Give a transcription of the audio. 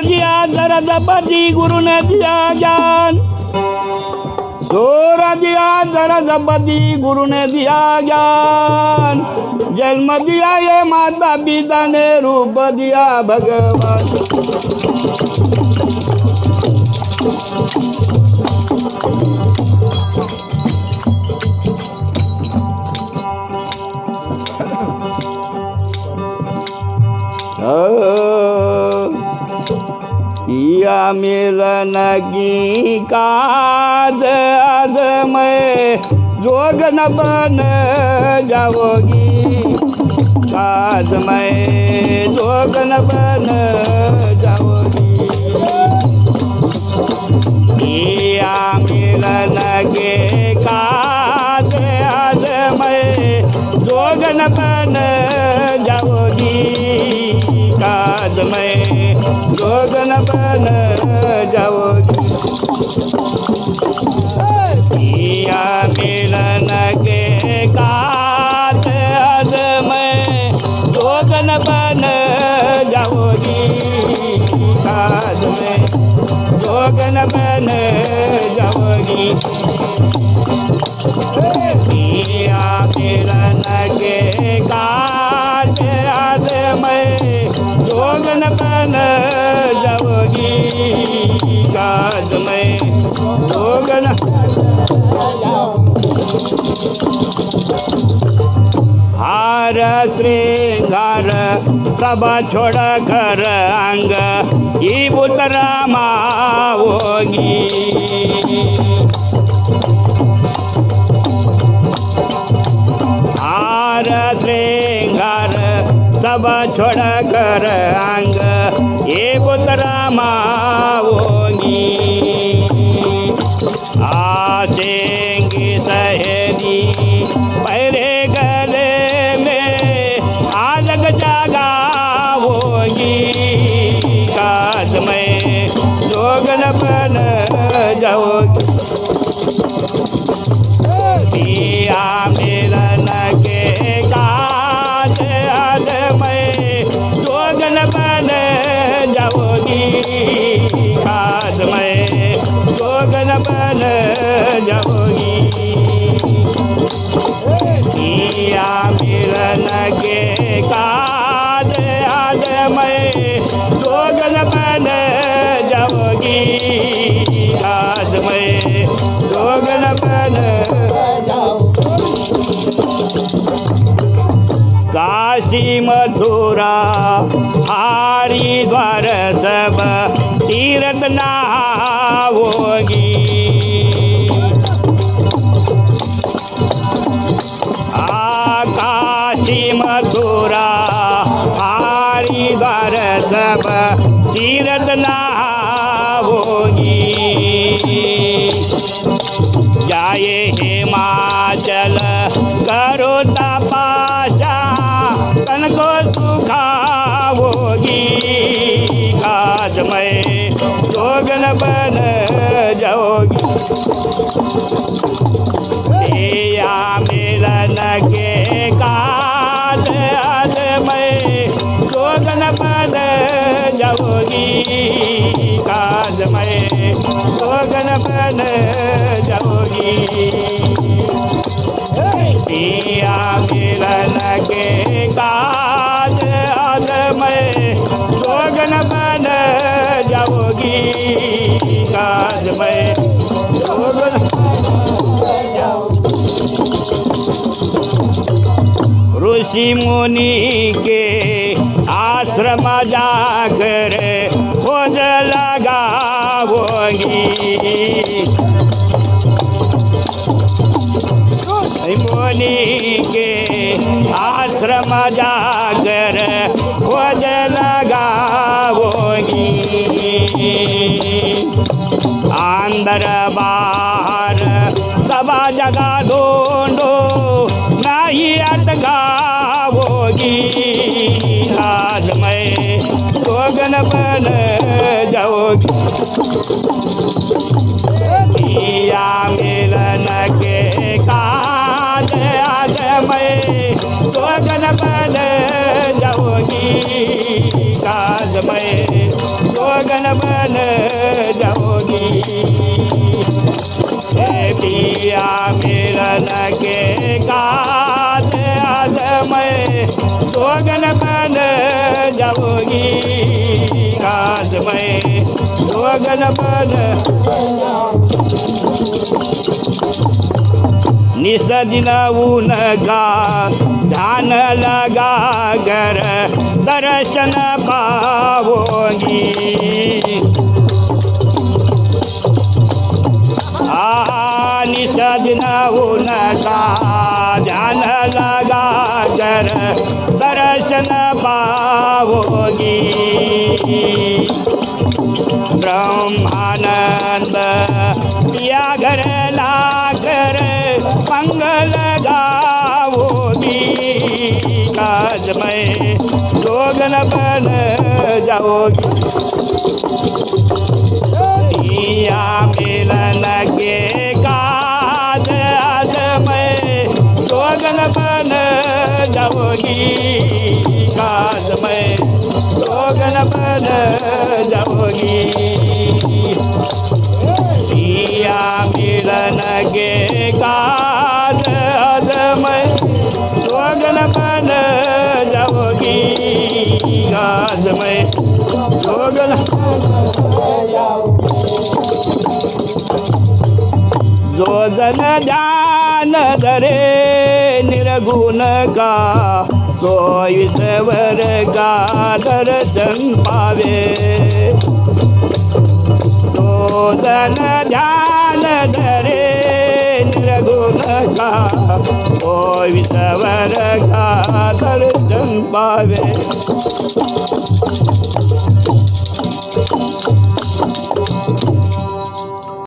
दिया दर्द बदी गुरु ने दिया ज्ञान। ज़ोर दिया दर्द बदी गुरु ने दिया ज्ञान। जन्म दिया ये माता पिता ने रूप दिया भगवान। या मिलन गी काज आज मैं जोगन बन जाओगी। काज मैं जोगन बन जाओगी। या मिलन गे काज आज मैं जोगन बन में जोगन बन जाओगी पिया मिलन के मैं जोगन बन जाओगी काज में जोगन बन पिया मिलन में जोगन हार श्रृंगार सब छोड़ घर अंग ही उतरा हार श्रृंगार सब छोड़ कर अंग ये पुत्र माओगी जाओगी पिया मिलन के काशी मथुरा हरिद्वार सब तीर्थ नहाओगी आकाशी मथुरा हरिद्वार सब तीर्थ नहाओगी जाए हिमाचल करो या मिलन के काज आज मैं जोगन बन जाओगी जोगन बन जाओगी ऋषि मुनि के आश्रम जाकर खोज लगाओगी मुनि के आश्रम जाकर खोज लगाओगी अंदर बाहर सभा जगह ढूंढो नहीं अटकाओगी लोग किया मिलन के काज आज मैं जोगन बन जाओगी काज मैं तो जोगन बन जाओगी पिया मिलन के का काजमय गणपद निस ऊन गा ध्यान लगा गर दर्शन पावोगी आ दिन ऊन ध्यान लगा कर दर्शन पाओगी ब्रह्मानंद, या घर लाकर मंगल गाओगी काज में लोगन बन जाओगी मिलन के काज लोगन बन जाओगी काज में लोगन बन जाओगी या मिलन के काज आज में लोगन बन जाओगी काज में जन ध्यान धरे निर्गुण का तो ईश्वर का दर्शन पावे। तो जन ध्यान धरे निर्गुण का तो ईश्वर का दर्शन पावे।